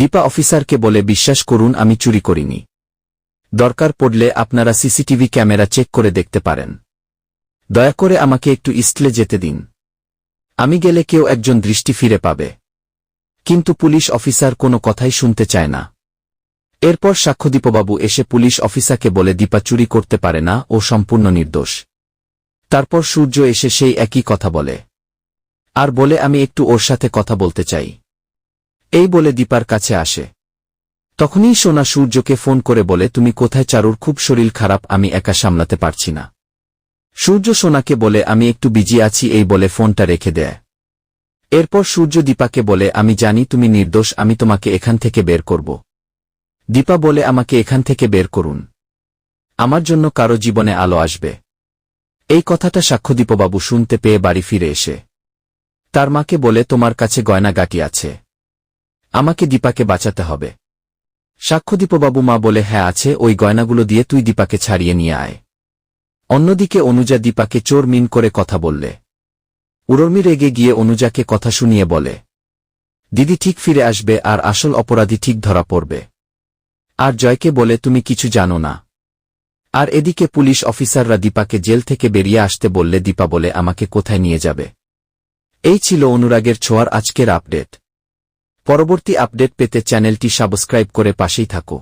দীপা অফিসারকে বলে, বিশ্বাস করুন, আমি চুরি করিনি। দরকার পড়লে আপনারা সিসিটিভি ক্যামেরা চেক করে দেখতে পারেন। দয়া করে আমাকে একটু ইস্টলে যেতে দিন। আমি গেলে কেউ একজন দৃষ্টি ফিরে পাবে। কিন্তু পুলিশ অফিসার কোনো কথাই শুনতে চায় না। এরপর সাক্ষ্যদীপবাবু এসে পুলিশ অফিসারকে বলে, দীপা চুরি করতে পারে না ও সম্পূর্ণ নির্দোষ। তারপর সূর্য এসে সেই একই কথা বলে। আর বলে, আমি একটু ওর সাথে কথা বলতে চাই। এই বলে দীপার কাছে আসে। তখনই সোনা সূর্যকে ফোন করে বলে, তুমি কোথায় চারুর খুব শরীর খারাপ, আমি একা সামলাতে পারছি না। সূর্য সোনাকে বলে, আমি একটু বিজি আছি, এই বলে ফোনটা রেখে দেয়। এরপর সূর্য দীপাকে বলে, আমি জানি তুমি নির্দোষ, আমি তোমাকে এখান থেকে বের করব। দীপা বলে, আমাকে এখান থেকে বের করুন। আমার জন্য কারও জীবনে আলো আসবে। এই কথাটা সাক্ষ্যদীপবাবু শুনতে পেয়ে বাড়ি ফিরে এসে তার মাকে বলে, তোমার কাছে গয়না গাটি আছে। আমাকে দীপাকে বাঁচাতে হবে। সাক্ষ্যদীপবাবু মা বলে হ্যাঁ আছে, ওই গয়নাগুলো দিয়ে তুই দীপাকে ছাড়িয়ে নিয়ে আয়। অন্যদিকে অনুজা দীপাকে চোর মিন করে কথা বললে। উর্মি রেগে গিয়ে অনুজাকে কথা শুনিয়ে বলে, দিদি ঠিক ফিরে আসবে আর আসল অপরাধী ঠিক ধরা পড়বে। আর জয়কে বলে, তুমি কিছু জানো না। আর এদিকে পুলিশ অফিসাররা দীপাকে জেল থেকে বেরিয়ে আসতে বললে, দীপা বলে, আমাকে কোথায় নিয়ে যাবে? এই ছিল অনুরাগের ছোঁয়ার আজকের আপডেট। পরবর্তী আপডেট পেতে চ্যানেলটি সাবস্ক্রাইব করে পাশেই থাকো।